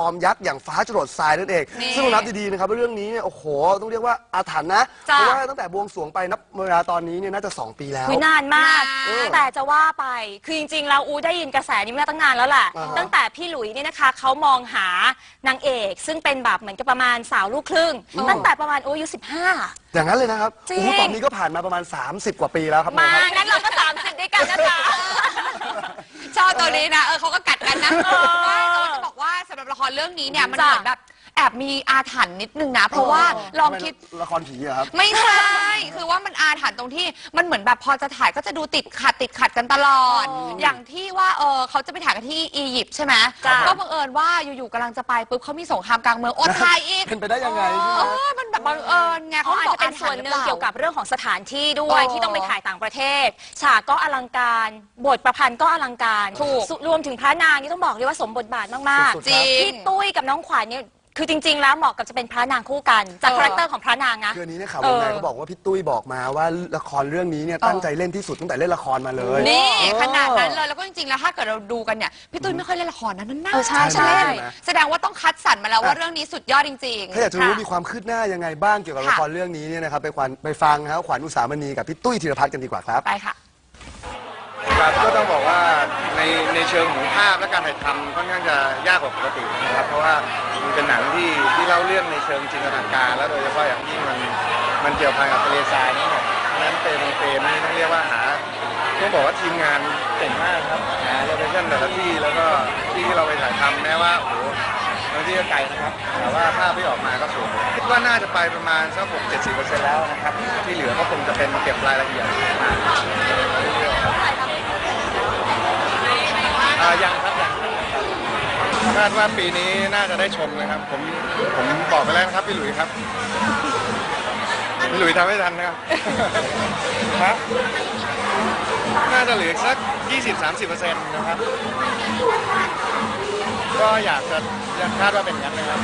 ฟอร์มยักษ์อย่างฟ้าจรดทรายนั่นเอง นี่ซึ่งต้องนับดีๆนะครับว่าเรื่องนี้เนี่ยโอ้โห ต้องเรียกว่าอาถรรพ์นะจ้ะเพราะว่าตั้งแต่บวงสรวงไปนับเวลาตอนนี้เนี่ยน่าจะ 2 ปีแล้ว คุยนานมาก เออแต่จะว่าไป คือจริงๆ เราอูได้ยินกระแสนี้มาตั้งนานแล้วแหละ อ่าฮะตั้งแต่พี่หลุยเนี่ยนะคะ เขามองหานางเอก ซึ่งเป็นแบบเหมือนกับประมาณสาวลูกครึ่ง ตั้งแต่ประมาณอายุ15อย่างนั้นเลยนะครับจริง โอ้โหตอนนี้ก็ผ่านมาประมาณ 30 กว่าปีแล้วครับมาครับ งั้นเราก็30ด้วยกันนะคะชอบตัวนี้นะ เออเขาก็กัดกันนะเออไม่แต่ว่าจะบอกว่า เรื่องนี้เนี่ยมันจ้ะเหมือนแบบแอบมีอาถรรพ์นิดนึงนะ เพราะว่าลองคิด ละครผีเหรอครับ ไม่ใช่คือ ว่ามันอาถรรพ์ตรงที่มันเหมือนแบบพอจะถ่ายก็จะดูติดขัดติดขัดกันตลอดอ๋อออย่างที่ว่าเออเขาจะไปถ่ายกันที่อียิปต์ใช่ไหมจ้ะ ก็บังเอิญว่าอยู่ๆกำลังจะไปปุ๊บเขามีสงครามกลางเมืองโอดถ่ายอีกเป็นไปได้ยังไงใช่ไหม เออมันแบบบังเอิญไงเขาเขาอาจบอกจะเป็นส่วนหนึ่งเกี่ยวกับเรื่องของสถานที่ด้วยเออที่ต้องไปถ่ายต่างประเทศ ฉากก็อลังการบทประพันธ์ก็อลังการถูก สุรวมถึงพระนางนี่ต้องบอกเลยว่าสมบทบาทมากสุดๆ ๆจริง พี่ตุ้ยกับน้องขวัญเนี่ย คือจริง ๆ แล้วเหมาะกับจะเป็นพระนางคู่กัน จากเออคาแรคเตอร์ของพระนางนะ คืออันนี้เนี่ยข่าวเอวองในเขาบอกว่าพี่ตุ้ยบอกมาว่าละครเรื่องนี้เนี่ยตั้งใจเล่นที่สุดตั้งแต่เล่นละครมาเลยนี่เออขนาดนั้นเลยแล้วก็จริงๆแล้วถ้าเกิดเราดูกันเนี่ยพี่ตุ้ยไม่ค่อยเล่นละครนะนั่นน่าเออใช่ใช่เล่นใช่แสดงว่าต้องคัดสรรมาแล้วว่าเรื่องนี้สุดยอดจริงถ้าอยากจะรู้ค่ะมีความคืบหน้ายังไงบ้างเกี่ยวกับค่ะละครเรื่องนี้เนี่ยนะครับไปควันไปฟังนะครับขวัญอุสามณีกับพี่ตุ้ยธีรพัฒน์กันดีกว่าครับๆไปค่ะครับก็ต้องบอกว่า ในในเชิงของภาพและการถ่ายทำค่อนข้างจะยากกว่าปกตินะครับเพราะว่ามันเป็นหนังที่ที่เล่าเรื่องในเชิงจินตนาการ และโดยเฉพาะอย่างยิ่งมันมันเกี่ยวพันกับทะเลทรายทั้งหมดเพราะฉะนั้นเป็นเปรมนี่ต้องเรียกว่าหาต้องบอกว่าทีมงานเก่งมากครับหาโลเคชั่นแต่ละที่แล้วก็ที่ที่เราไปถ่ายทำแม้ว่าโอ้โหบางที่ก็ไกลนะครับแต่ว่าภาพที่ออกมาก็สวยคิดว่าน่าจะไปประมาณสักหกเจ็ดสิบเปอร์เซ็นต์แล้วนะครับที่เหลือก็คงจะเป็นเก็บรายละเอียดมา อ่ายังครับยังคาดว่าปีนี้น่าจะได้ชมนะครับ ผมผมบอกไปแล้วนะครับพี่หลุยส์ครับพี่หลุยส์ทำไม่ทันนะครับครับน่าจะเหลืออีกสัก 20-30%นะครับ ก็อยากจะอยากคาดว่าเป็นอย่างนั้นนะครับ